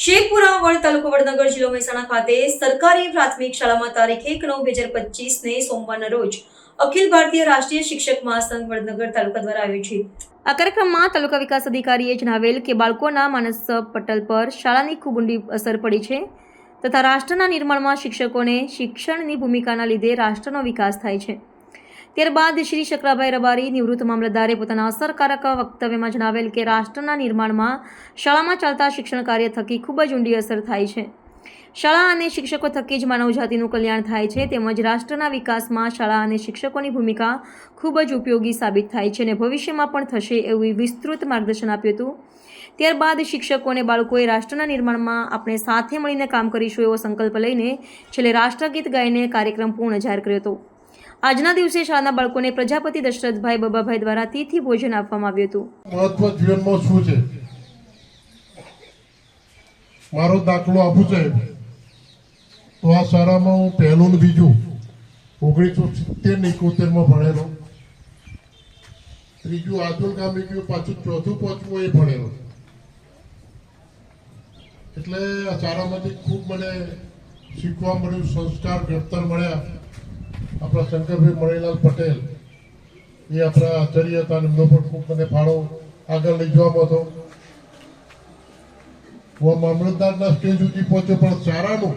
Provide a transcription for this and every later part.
શેખપુરા, વડ તાલુકો, વડનગર જિલ્લો મહેસાણા ખાતે સરકારી પ્રાથમિક શાળામાં તારીખ એક નવ બે હજાર પચીસને સોમવારના રોજ અખિલ ભારતીય રાષ્ટ્રીય શિક્ષક મહાસંઘ વડનગર તાલુકા દ્વારા આયોજિત. આ કાર્યક્રમમાં તાલુકા વિકાસ અધિકારીએ જણાવેલ કે બાળકોના માનસ પટલ પર શાળાની ખૂબ ઊંડી અસર પડી છે તથા રાષ્ટ્રના નિર્માણમાં શિક્ષકોને શિક્ષણની ભૂમિકાના લીધે રાષ્ટ્રનો વિકાસ થાય છે. ત્યારબાદ શ્રી શકરાભાઈ રબારી નિવૃત્ત મામલતદારે પોતાના અસરકારક વક્તવ્યમાં જણાવેલ કે રાષ્ટ્રના નિર્માણમાં શાળામાં ચાલતા શિક્ષણ કાર્ય થકી ખૂબ જ ઊંડી અસર થાય છે. શાળા અને શિક્ષકો થકી જ માનવજાતિનું કલ્યાણ થાય છે, તેમજ રાષ્ટ્રના વિકાસમાં શાળા અને શિક્ષકોની ભૂમિકા ખૂબ જ ઉપયોગી સાબિત થાય છે અને ભવિષ્યમાં પણ થશે એવું વિસ્તૃત માર્ગદર્શન આપ્યું હતું. ત્યારબાદ શિક્ષકો અને બાળકોએ રાષ્ટ્રના નિર્માણમાં આપણે સાથે મળીને કામ કરીશું એવો સંકલ્પ લઈને છેલ્લે રાષ્ટ્રગીત ગાઈને કાર્યક્રમ પૂર્ણ જાહેર કર્યો હતો. આજના દિવસે શાળાના બાળકોને પ્રજાપતિ દશરથભાઈ બબાભાઈ દ્વારા તિથિ ભોજન આપવામાં આવ્યું હતું. મહત્વ જીવનમાં શું છે? મારો દાખલો આપું છે તો આ શાળામાં હું પહેલું બીજું ઓગણીસો સિત્તેર ને એકોતેરમાં ભણેલો. ત્રીજું આતુલ ગામે ગયું પાછું ચોથું પાંચમું એ ભણેલો. એટલે આ શાળામાંથી ખૂબ મને શીખવા મળ્યું, સંસ્કાર, ઘડતર મળ્યા. આપણા શંકરભાઈ મણિલાલ પટેલ, એ આપણા આચાર્ય હતા એમનો પણ ખૂબ મને ફાળો આગળ લઈ જવામાં હતો. હું મામલતદારના સ્ટેજ સુધી પહોંચ્યો, પણ શાળાનું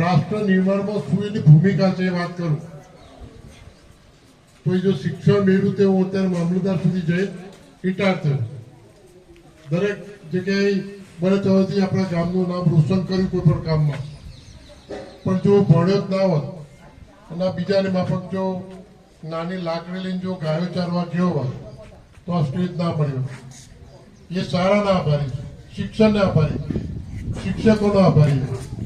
રાષ્ટ્ર નિર્માણમાં શું એની ભૂમિકા છે એ વાત કરું. તો એ જો શિક્ષણ મેળવ્યું તે હું અત્યારે મામલતદાર સુધી જઈ રિટાયર થયો. દરેક જગ્યાએ બને ત્યાંથી આપણા ગામનું નામ રોશન કર્યું કોઈ પણ કામમાં. પણ જો ભણ્યો જ ના હોત અને બીજાની માફક જો નાની લાકડી લઈને જો ગાયો ચારવા ગયો હોય, તો આ સ્ટેજ ના મળ્યો એ શાળાના આભારી, શિક્ષણને આભારી, શિક્ષકોનો આભારી.